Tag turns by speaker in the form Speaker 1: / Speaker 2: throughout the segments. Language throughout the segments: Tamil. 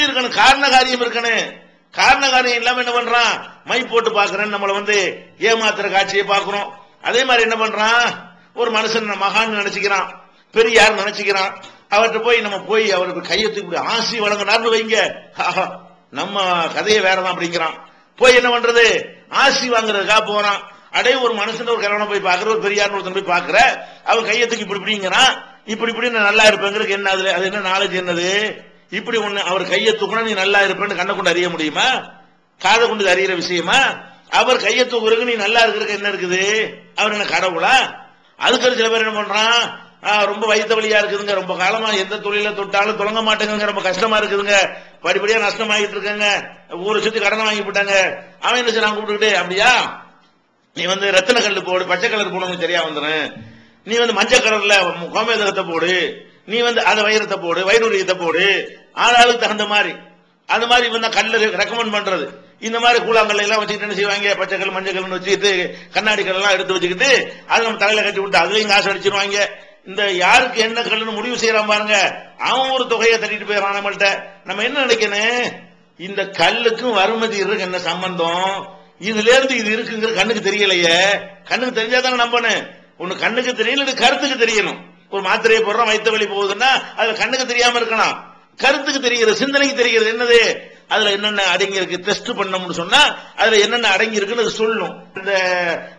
Speaker 1: இருக்கணும். காரண காரியம் இருக்கணும். காரண காரியம் இல்லாம என்ன பண்றான்? மை போட்டு பாக்குறேன் நம்மள வந்து ஏமாத்துற காட்சியை பாக்குறோம் அதே மாதிரி என்ன பண்றான்? ஒரு மனுஷன் மகான் நினைச்சுக்கிறான். பெரியார் நினைச்சுக்கிறான். அவர்கிட்ட போய் நம்ம போய் அவருக்கு கையை தூக்கி ஆசி வழங்கினார்னு வைங்க. ஆஹா, நம்ம கதையை வேறதான் அப்படிங்கிறான் போய் என்ன பண்றது? ஆசி வாங்குறதுக்காக போறான். அடே ஒரு மனுஷன் ஒரு கல்யாணம் போய் பாக்குற ஒரு பெரியார் ஒருத்தன் போய் பாக்குற அவன் கையை தூக்கி இப்படி இப்படிங்கிறான் இப்படி இப்படி நான் நல்லா இருப்பேங்கிறதுக்கு என்ன அதுல? அது என்ன நாலேஜ் என்னது? இப்படி ஒண்ணு அவர் கையை தூக்கணும் நீ நல்லா இருப்பேன்னு கண்ணை கொண்டு அறிய முடியுமா? காதை கொண்டு அறியிற விஷயமா? அவர் கையை தூக்குறதுக்கு நீ நல்லா இருக்கிறதுக்கு என்ன இருக்குது? அவர் என்ன கடவுளா? அதுக்கு சில பேர் என்ன பண்றான்? ரொம்ப வயிற்று வழியா இருக்குதுங்க. ரொம்ப காலமா எந்த தொழில தொட்டாலும் தொடங்க மாட்டேங்குங்க ரொம்ப கஷ்டமா இருக்குதுங்க. படிப்படியா நஷ்டமாகிட்டு இருக்கங்க. ஊரை சுத்தி கடனை வாங்கி போட்டாங்க. அவன் என்ன செய்யறான்? கூப்பிட்டுக்கிட்டு அப்படியா? நீ வந்து ரத்தின கல்லு போடு பச்சை கலர் போடணும் சரியா வந்துடும் நீ வந்து மஞ்சள் கலர்ல கோமேதகத்தை போடு. நீ வந்து அந்த வைரத்தை போடு வைரூரியத்தை போடு. ஆளாளுக்கு தகுந்த மாதிரி. அந்த மாதிரி வந்து கல்லு ரெக்கமெண்ட் பண்றது. இந்த மாதிரி கூழாங்கல்ல எல்லாம் வச்சுக்கிட்டு என்ன செய்வாங்க? பச்சை கல் மஞ்சள் வச்சுக்கிட்டு கண்ணாடி கல் எல்லாம் எடுத்து வச்சுக்கிட்டு அது நம்ம தலையில கட்டி விட்டு அதுலயும் காசு அடிச்சிருவாங்க. இந்த யாருக்கு என்ன கல்லுன்னு முடிவு செய்யறான் பாருங்க. அவன் ஒரு தொகையை தட்டிட்டு போயிடறான் நம்மள்ட்ட. நம்ம என்ன நினைக்கணும்? இந்த கல்லுக்கும் வறுமதி இருக்கு என்ன சம்பந்தம்? இதுல இருந்து இது இருக்குங்கிற கண்ணுக்கு தெரியலையே. கண்ணுக்கு தெரிஞ்சாதானே நம்பணும். ஒண்ணு கண்ணுக்கு தெரியல கருத்துக்கு தெரியணும். ஒரு மாத்திரையை போடுறோம் வயிற்று வலி போகுதுன்னா அதுல கண்ணுக்கு தெரியாம இருக்கலாம். கருத்துக்கு தெரிகிறது சிந்தனைக்கு தெரிகிறது என்னது? அதுல என்னென்ன அடங்கி இருக்கு டெஸ்ட் பண்ணோம்னு சொன்னா அதுல என்னென்ன அடங்கி இருக்குன்னு சொல்லும். இந்த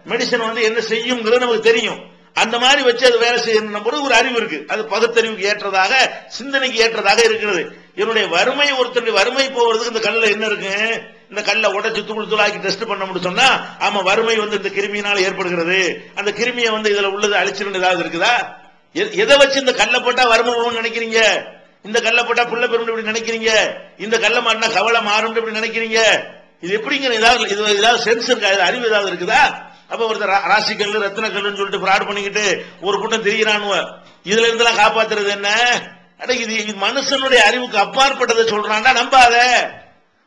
Speaker 1: மெடிசன் வந்து என்ன செய்யுங்கிறது நமக்கு தெரியும். அந்த மாதிரி வச்சு அது வேலை செய்யணும் போது ஒரு அறிவு இருக்கு. அது பகுத்தறிவுக்கு ஏற்றதாக சிந்தனைக்கு ஏற்றதாக இருக்கிறது. என்னுடைய வறுமை ஒருத்தருடைய வறுமை போவதுக்கு இந்த கல்ல என்ன இருக்கு? இந்த கல்லை உடச்சு தூள் தூளாக்கி டெஸ்ட் பண்ண முடியும் சொன்னா ஆமா வறுமை வந்து இந்த கிருமியினால ஏற்படுகிறது. அந்த கிருமியை வந்து இதுல உள்ளது அழிச்சிருந்து ஏதாவது இருக்குதா? எதை வச்சு இந்த கல்லை போட்டா வறுமை நினைக்கிறீங்க? இந்த கல்லை போட்டா புள்ள பெரும் இப்படி நினைக்கிறீங்க? இந்த கல்லை மாட்டினா கவலை மாறும் இப்படி நினைக்கிறீங்க? இது எப்படிங்க ஏதாவது இது ஏதாவது சென்ஸ் இருக்கா? அறிவு ஏதாவது இருக்குதா? அப்ப ஒருத்தர் ரா- ராசி கல்லு கல்லுன்னு சொல்லிட்டு ஃப்ராட் பண்ணிக்கிட்டு ஒரு கூட்டம் திரிகிறானுவ இதுல இருந்தெல்லாம் காப்பாத்துறது என்ன? அட இது இது மனுஷனுடைய அறிவுக்கு அப்பாற்பட்டதை சொல்றான்டா நம்பாத.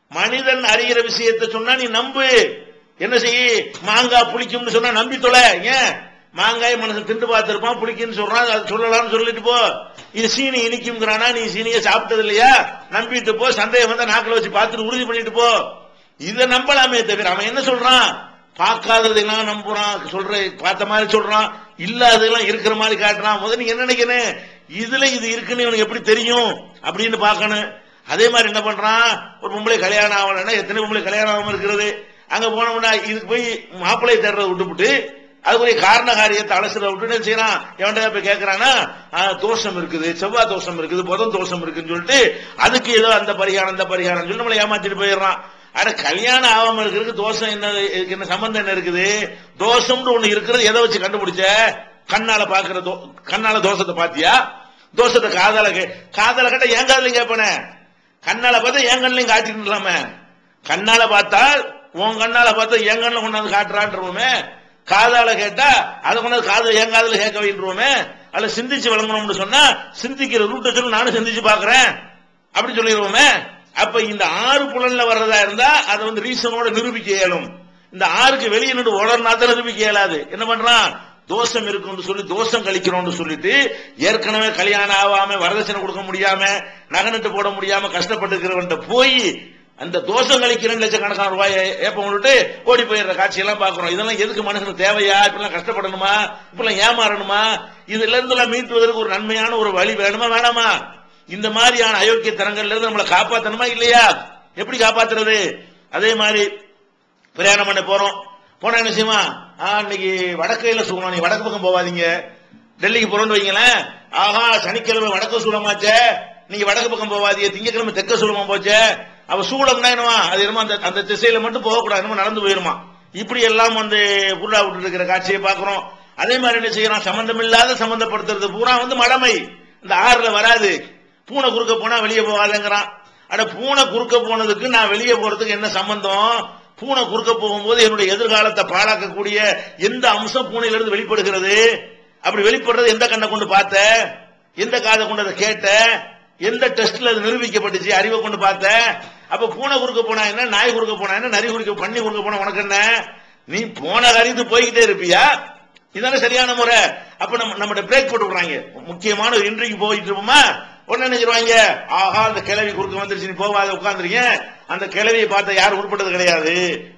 Speaker 1: மனிதன் அறிகிற விஷயத்தை சொன்னா நீ நம்பு. என்ன செய்ய? மாங்காய் புளிக்கும்னு சொன்னா நம்பி தொலை. ஏன்? மாங்காய் மனசு திண்டு பார்த்திருப்பான் புளிக்குன்னு சொல்றான் அது சொல்லலாம்னு சொல்லிட்டு போ. இது சீனி இனிக்கும்ங்கிறானா நீ சீனியை சாப்பிட்டது இல்லையா நம்பிட்டு போ சந்தேகம் வந்தா நாக்கில் வச்சு பார்த்துட்டு உறுதி பண்ணிட்டு போ. இதை நம்பலாமே தவிர அவன் என்ன சொல்றான்? பார்க்காததெல்லாம் நம்புறான் சொல்ற பார்த்த மாதிரி சொல்றான் இல்லாததெல்லாம் இருக்கிற மாதிரி காட்டுறான். முதல்ல நீங்க என்ன நினைக்கணும்? இதுல இது இருக்குன்னு இவனுக்கு எப்படி தெரியும்? அப்படின்னு பார்க்கணும். அதே மாதிரி என்ன பண்றான்? ஒரு பொம்பளை கல்யாணம் ஆகலைன்னா எத்தனை பொம்பளை கல்யாணம் ஆகாம இருக்கிறது? அங்க போனோம்னா இதுக்கு போய் மாப்பிள்ளையை தேடுறதை விட்டுவிட்டு அதுக்குரிய காரண காரியத்தை அலசுறத விட்டு என்ன செய்யறான்? எவன்டா போய் கேட்கறான்னா தோஷம் இருக்குது செவ்வாய் தோஷம் இருக்குது புதன் தோஷம் இருக்குன்னு சொல்லிட்டு அதுக்கு ஏதோ அந்த பரிகாரம் அந்த பரிகாரம் சொல்லி நம்மளை ஏமாத்திட்டு போயிடுறான். ஆனா கல்யாணம் ஆகாம இருக்கிறதுக்கு தோஷம் என்ன என்ன சம்பந்தம் என்ன இருக்குது? தோஷம்னு ஒண்ணு இருக்கிறது எதை வச்சு கண்டுபிடிச்ச? கண்ணால பாக்குற தோ- கண்ணால தோஷத்தை பாத்தியா? தோஷத்தை காதால கே- காதால கேட்டா ஏன் காதலையும் கேட்பனே. கண்ணால பார்த்தா என் கண்ணிலையும் காட்டிட்டு கண்ணால பார்த்தா உன் கண்ணால பார்த்தா என் கண்ணில் கொண்டாந்து காட்டுறான்றவுமே. காதால கேட்டா அதை கொண்டாந்து காதல் என் காதல கேட்க வைன்றோமே அல்ல சிந்திச்சு வழங்கணும்னு சொன்னா சிந்திக்கிற ரூட்டை சொல்லி நானும் சிந்திச்சு பாக்குறேன் அப்படி சொல்லிடுவோமே. அப்ப இந்த ஆறு புலன்ல வர்றதா இருந்தா அதை வந்து ரீசனோட நிரூபிக்க இயலும். இந்த ஆறுக்கு வெளியே நின்று உடனே தான் நிரூபிக்க இயலாது. என்ன பண்றான்? தோஷம் இருக்குன்னு சொல்லி தோஷம் கழிக்கணும்னு சொல்லிட்டு ஏற்கனவே கல்யாணம் ஆகாம வரதட்சணை கொடுக்க முடியாம நகனிட்டு போட முடியாம கஷ்டப்பட்டு போய் அந்த தோஷம் லட்சம் கணக்கான ரூபாய் ஏப்பம் விட்டு ஓடி போயிடுற காட்சியெல்லாம் பாக்குறோம் இதெல்லாம் எதுக்கு மனுஷனுக்கு தேவையா? இப்பெல்லாம் கஷ்டப்படணுமா? இப்பெல்லாம் ஏமாறணுமா? இதுல இருந்து எல்லாம் மீட்டுவதற்கு ஒரு நன்மையான ஒரு வழி வேணுமா வேணாமா? இந்த மாதிரியான அயோக்கிய தரங்கள்ல இருந்து நம்மளை காப்பாத்தணுமா இல்லையா? எப்படி காப்பாத்துறது? அதே மாதிரி பிரயாணம் பண்ண போறோம். போனா என்ன செய்யுமா ஆ, இன்னைக்கு வடக்கையில சூழலாம் நீ வடக்கு பக்கம் போவாதீங்க. டெல்லிக்கு போறோம்னு வைங்களேன். ஆஹா சனிக்கிழமை வடக்கு சூழமாச்சே நீங்க வடக்கு பக்கம் போவாதீங்க. திங்கக்கிழமை தெற்க சூழமா போச்சே. அவ சூழம்னா என்னவா அது என்னமோ அந்த அந்த திசையில மட்டும் போகக்கூடாது. என்னமோ நடந்து போயிருமா? இப்படி எல்லாம் வந்து புல்லா விட்டு இருக்கிற காட்சியை பாக்குறோம் அதே மாதிரி என்ன செய்யறோம் சம்பந்தம் இல்லாத சம்பந்தப்படுத்துறது பூரா வந்து மடமை. இந்த ஆறுல வராது. பூனை குறுக்க போனா வெளியே போகாதுங்கிறான். அட பூனை குறுக்க போனதுக்கு நான் வெளியே போறதுக்கு என்ன சம்பந்தம்? பூனை குறுக்க போகும்போது என்னுடைய எதிர்காலத்தை பாழாக்கக்கூடிய எந்த அம்சம் பூனையிலிருந்து வெளிப்படுகிறது? அப்படி வெளிப்படுறது எந்த கண்ணை கொண்டு பார்த்த? எந்த காதை கொண்டு அதை கேட்ட? எந்த டெஸ்ட்ல அது நிரூபிக்கப்பட்டுச்சு? அறிவை கொண்டு பார்த்த? அப்ப பூனை குறுக்க போனா என்ன? நாய் குறுக்க போனா என்ன? நரி குறுக்க பண்ணி குறுக்க போனா உனக்கு என்ன? நீ போன அறிந்து போய்கிட்டே இருப்பியா? இதானே சரியான முறை. அப்ப நம்ம நம்ம பிரேக் போட்டு விடுறாங்க. முக்கியமான ஒரு இன்றைக்கு போயிட்டு இருப்போமா? உடனே நினைச்சிருவாங்க ஆஹா அந்த கிளவி குறுக்க வந்துருச்சு நீ போவாத உட்காந்துருக்கேன் அந்த கிளவியை பார்த்த யாரும் உருப்பட்டது கிடையாது.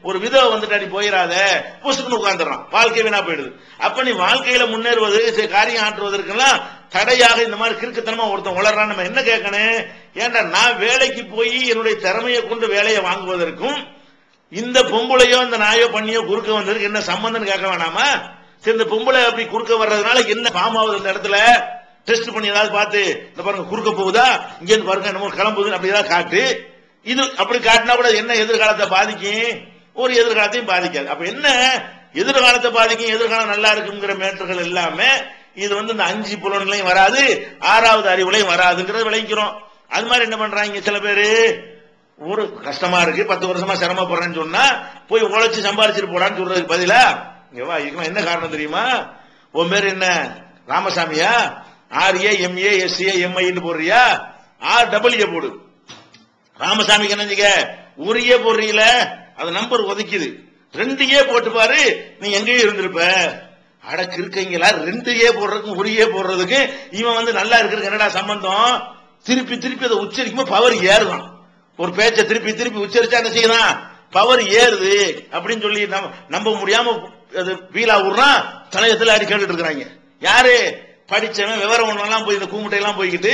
Speaker 1: ஒரு விதவை வந்துட்டு நீ போயிடாத புசுக்குன்னு உட்காந்துறான் வாழ்க்கை வீணா போயிடுது. அப்ப நீ வாழ்க்கையில முன்னேறுவது சரி, காரியம் ஆற்றுவதற்கெல்லாம் தடையாக இந்த மாதிரி கிறுக்குத்தனமா ஒருத்தன் உளறான். நம்ம என்ன கேட்கணும்? ஏன்டா நான் வேலைக்கு போய் என்னுடைய திறமையை கொண்டு வேலையை வாங்குவதற்கும் இந்த பொம்பளையோ இந்த நாயோ பண்ணியோ குறுக்க வந்ததுக்கு என்ன சம்பந்தம்னு கேட்க வேணாமா? சரி இந்த பொம்பளை அப்படி குறுக்க வர்றதுனால என்ன பாமாவது இந்த இடத்துல டெஸ்ட் பண்ணி ஏதாவது பார்த்து இந்த பாருங்க குறுக்க போகுதா? இங்க இருந்து பாருங்க நம்ம கிளம்புதுன்னு அப்படி ஏதாவது காட்டு. இது அப்படி காட்டினா கூட என்ன எதிர்காலத்தை பாதிக்கும்? ஒரு எதிர்காலத்தையும் பாதிக்காது. அப்ப என்ன? எதிர்காலத்தை பாதிக்கும் எதிர்காலம் நல்லா இருக்குங்கிற மேட்டர்கள் எல்லாமே இது வந்து இந்த அஞ்சு புலன்களையும் வராது ஆறாவது அறிவுலையும் வராதுங்கிறத விளைக்கிறோம் அது மாதிரி என்ன பண்றாங்க சில பேரு? ஒரு கஷ்டமா இருக்கு பத்து வருஷமா சிரமப்படுறேன்னு சொன்னா போய் உழைச்சு சம்பாரிச்சிட்டு போடான்னு சொல்றதுக்கு பதிலா இங்க வா இதுக்கெல்லாம் என்ன காரணம் தெரியுமா? உன் பேர் என்ன? ராமசாமியா? R A M A S A எம்ஐன்னு போடுறியா? ஆர் டபுள்யூ போடு. ராமசாமிக்கு என்னஞ்சுக்க ஒரு ஏ போடுறீங்கள? அது நம்பர் ஒதுக்கிது ரெண்டு ஏ போட்டு பாரு நீ எங்கேயும் இருந்திருப்ப. அடக்கு இருக்கீங்களா ரெண்டு ஏ போடுறதுக்கும் ஒரு ஏ போடுறதுக்கு இவன் வந்து நல்லா இருக்கிறதுக்கு என்னடா சம்பந்தம்? திருப்பி திருப்பி அதை உச்சரிக்கும் பவர் ஏறுதான். ஒரு பேச்சை திருப்பி திருப்பி உச்சரிச்சா என்ன செய்யலாம் பவர் ஏறுது அப்படின்னு சொல்லி நம்ப முடியாம அது வீலா விடுறான் தலையத்தில் அடி கேட்டுட்டு இருக்கிறாங்க. யாரு? படிச்சவன் விவரம் ஒண்ணெல்லாம் போய் இந்த கூமுட்டையெல்லாம் போய்கிட்டு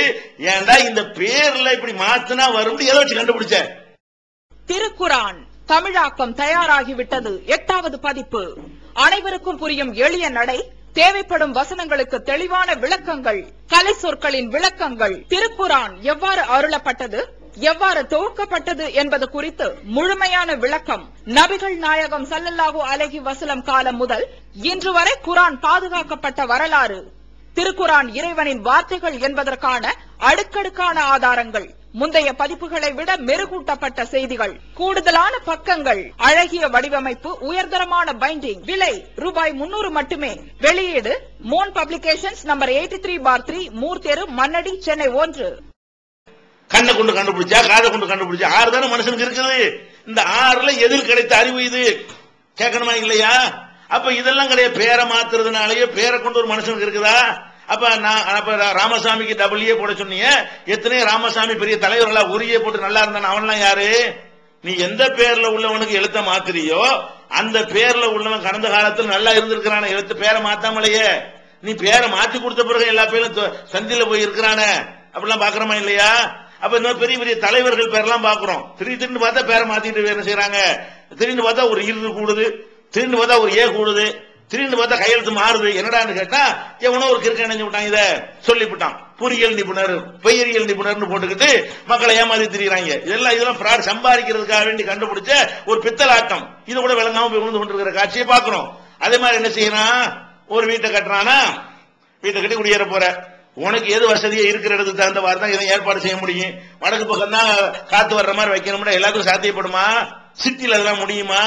Speaker 1: ஏன்டா இந்த பேர்ல இப்படி மாத்தினா வரும் எதை வச்சு கண்டுபிடிச்ச?
Speaker 2: திருக்குரான் தமிழாக்கம் தயாராகிவிட்டது. எட்டாவது பதிப்பு. அனைவருக்கும் புரியும் எளிய நடை தேவைப்படும் வசனங்களுக்கு தெளிவான விளக்கங்கள் கலை சொற்களின் விளக்கங்கள். திருக்குரான் எவ்வாறு அருளப்பட்டது எவ்வாறு துவக்கப்பட்டது என்பது குறித்து முழுமையான விளக்கம். நபிகள் நாயகம் சல்லல்லாஹு அலைஹி வசலம் காலம் முதல் இன்று வரை குரான் பாதுகாக்கப்பட்ட வரலாறு. திருக்குரான் இறைவனின் வார்த்தைகள் என்பதற்கான அடுக்கடுக்கான ஆதாரங்கள். முந்தைய பதிப்புகளை விட மெருகூட்டப்பட்ட செய்திகள். கூடுதலான பக்கங்கள். அழகிய வடிவமைப்பு உயர்தரமான பைண்டிங் விலை ரூபாய் முன்னூறு மட்டுமே. வெளியீடு மோன் publications number eighty three bar three மூர்த்தெரு மன்னடி சென்னை ஒன்று.
Speaker 1: கண்ணை கொண்டு கண்டுபிடிச்சா காதை கொண்டு கண்டுபிடிச்சா ஆறு தானே மனுஷனுக்கு இருக்குது. இந்த ஆறுல எதில் கிடைத்த அறிவு இது. கேட்கணுமா இல்லையா? அப்ப இதெல்லாம் கிடையாது. பேரை மாத்துறதுனாலயே பேரை கொண்டு ஒரு மனுஷனுக்கு இருக்குதா? அப்ப நான் அப்ப ராமசாமிக்கு டபுள்யே போட சொன்னீங்க. எத்தனையோ ராமசாமி பெரிய தலைவர்களா உரியே போட்டு நல்லா இருந்தான் அவன்லாம் யாரு? நீ எந்த பேர்ல உள்ளவனுக்கு எழுத்த மாத்திரியோ அந்த பேர்ல உள்ளவன் கடந்த காலத்துல நல்லா இருந்திருக்கிறான எழுத்து பேரை மாத்தாமலையே. நீ பேரை மாத்தி கொடுத்த பிறகு எல்லா பேரும் சந்தில போய் இருக்கிறானே. அப்படிலாம் பாக்குறோமா இல்லையா? அப்ப இந்த பெரிய பெரிய தலைவர்கள் பேரெல்லாம் பாக்குறோம் திடீர் திடீர்னு பார்த்தா பேரை மாத்திட்டு என்ன செய்யறாங்க திடீர்னு பார்த்தா ஒரு இரு கூடுது. திடீர்னு பார்த்தா ஒரு ஏ கூடுது. திடீர்னு பார்த்தா கையெழுத்து மாறுது. என்னடான்னு கேட்டா எவனோ ஒரு கிறுக்க நினைஞ்சு விட்டான் இத. சொல்லிவிட்டான் பொறியியல் நிபுணர் பெயரியல் நிபுணர்னு போட்டுக்கிட்டு மக்களை ஏமாத்தி திரிகிறாங்க இதெல்லாம் இதெல்லாம் fraud. சம்பாதிக்கிறதுக்காக வேண்டி கண்டுபிடிச்ச ஒரு பித்தலாட்டம். இது கூட விளங்காம போய் விழுந்து கொண்டிருக்கிற காட்சியை பாக்குறோம் அதே மாதிரி என்ன செய்யறான் ஒரு வீட்டை கட்டுறானா? வீட்டை கட்டி குடியேற போற. உனக்கு எது வசதியா இருக்கிற இடத்துக்கு தகுந்த மாதிரி தான் இதை ஏற்பாடு செய்ய முடியும். வடக்கு பக்கம் தான் காத்து வர்ற மாதிரி வைக்கணும்னா எல்லாத்துக்கும் சாத்தியப்படுமா? சிட்டில அதெல்லாம் முடியுமா?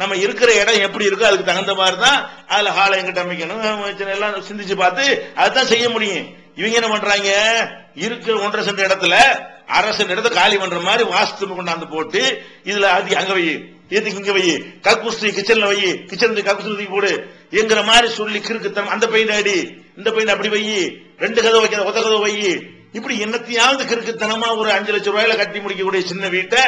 Speaker 1: நம்ம இருக்கிற இடம் எப்படி இருக்கோ அதுக்கு தகுந்த மாதிரி தான் அதுல ஹாலை எங்கிட்ட அமைக்கணும். எல்லாம் சிந்திச்சு பார்த்து அதுதான் செய்ய முடியும். இவங்க என்ன பண்றாங்க? இருக்கிற ஒன்றரை சென்ற இடத்துல அரை சென்ட் இடத்த காலி பண்ற மாதிரி வாஸ்து கொண்டாந்து போட்டு இதுல அது அங்க வை இதுக்கு இங்க வை கக்குஸ்தி கிச்சன்ல வை கிச்சன் கக்குஸ்தி போடு. என்கிற மாதிரி சொல்லி கிறுக்குத்தனம் அந்த பெயிண்ட் அடி இந்த பெயிண்ட் அப்படி வை ரெண்டு கதவு வைக்கிற ஒத்த கதவை வை. இப்படி என்னத்தையாவது கிறுக்குத்தனமா ஒரு அஞ்சு லட்சம் ரூபாயில கட்டி முடிக்கக்கூடிய சின்ன வீட்டை